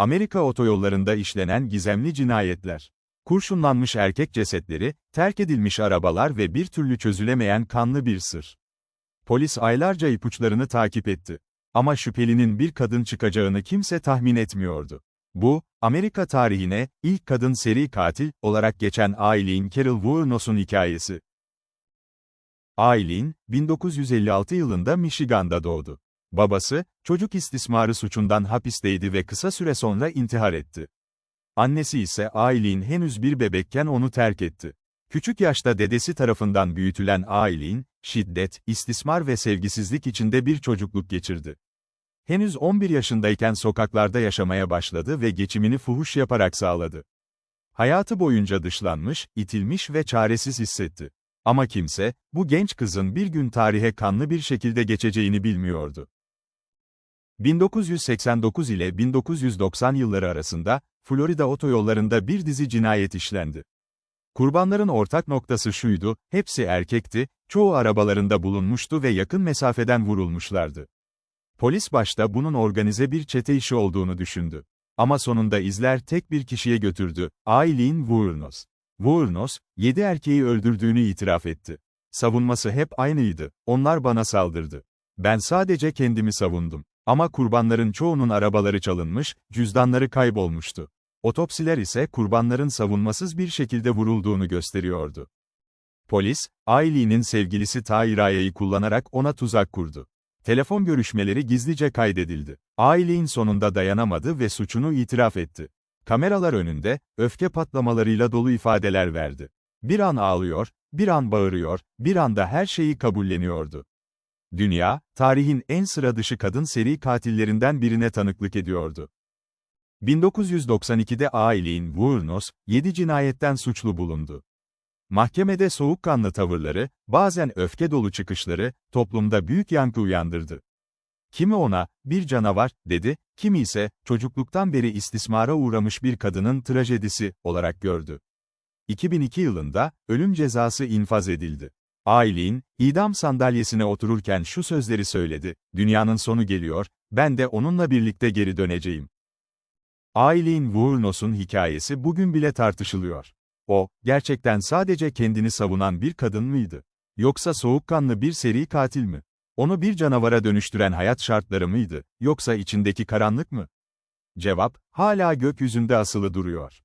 Amerika otoyollarında işlenen gizemli cinayetler. Kurşunlanmış erkek cesetleri, terk edilmiş arabalar ve bir türlü çözülemeyen kanlı bir sır. Polis aylarca ipuçlarını takip etti. Ama şüphelinin bir kadın çıkacağını kimse tahmin etmiyordu. Bu, Amerika tarihine, ilk kadın seri katil olarak geçen Aileen Carol Wuornos'un hikayesi. Aileen, 1956 yılında Michigan'da doğdu. Babası, çocuk istismarı suçundan hapisteydi ve kısa süre sonra intihar etti. Annesi ise Aileen henüz bir bebekken onu terk etti. Küçük yaşta dedesi tarafından büyütülen Aileen, şiddet, istismar ve sevgisizlik içinde bir çocukluk geçirdi. Henüz 11 yaşındayken sokaklarda yaşamaya başladı ve geçimini fuhuş yaparak sağladı. Hayatı boyunca dışlanmış, itilmiş ve çaresiz hissetti. Ama kimse, bu genç kızın bir gün tarihe kanlı bir şekilde geçeceğini bilmiyordu. 1989 ile 1990 yılları arasında, Florida otoyollarında bir dizi cinayet işlendi. Kurbanların ortak noktası şuydu, hepsi erkekti, çoğu arabalarında bulunmuştu ve yakın mesafeden vurulmuşlardı. Polis başta bunun organize bir çete işi olduğunu düşündü. Ama sonunda izler tek bir kişiye götürdü, Aileen Wuornos. Wuornos, yedi erkeği öldürdüğünü itiraf etti. Savunması hep aynıydı, onlar bana saldırdı. Ben sadece kendimi savundum. Ama kurbanların çoğunun arabaları çalınmış, cüzdanları kaybolmuştu. Otopsiler ise kurbanların savunmasız bir şekilde vurulduğunu gösteriyordu. Polis, Aileen'in sevgilisi Tairaya'yı kullanarak ona tuzak kurdu. Telefon görüşmeleri gizlice kaydedildi. Aileen sonunda dayanamadı ve suçunu itiraf etti. Kameralar önünde, öfke patlamalarıyla dolu ifadeler verdi. Bir an ağlıyor, bir an bağırıyor, bir anda her şeyi kabulleniyordu. Dünya, tarihin en sıra dışı kadın seri katillerinden birine tanıklık ediyordu. 1992'de Aileen Wuornos, 7 cinayetten suçlu bulundu. Mahkemede soğukkanlı tavırları, bazen öfke dolu çıkışları, toplumda büyük yankı uyandırdı. Kimi ona, bir canavar, dedi, kimi ise, çocukluktan beri istismara uğramış bir kadının trajedisi, olarak gördü. 2002 yılında, ölüm cezası infaz edildi. Aileen, idam sandalyesine otururken şu sözleri söyledi, dünyanın sonu geliyor, ben de onunla birlikte geri döneceğim. Aileen Wuornos'un hikayesi bugün bile tartışılıyor. O, gerçekten sadece kendini savunan bir kadın mıydı? Yoksa soğukkanlı bir seri katil mi? Onu bir canavara dönüştüren hayat şartları mıydı, yoksa içindeki karanlık mı? Cevap, hala gökyüzünde asılı duruyor.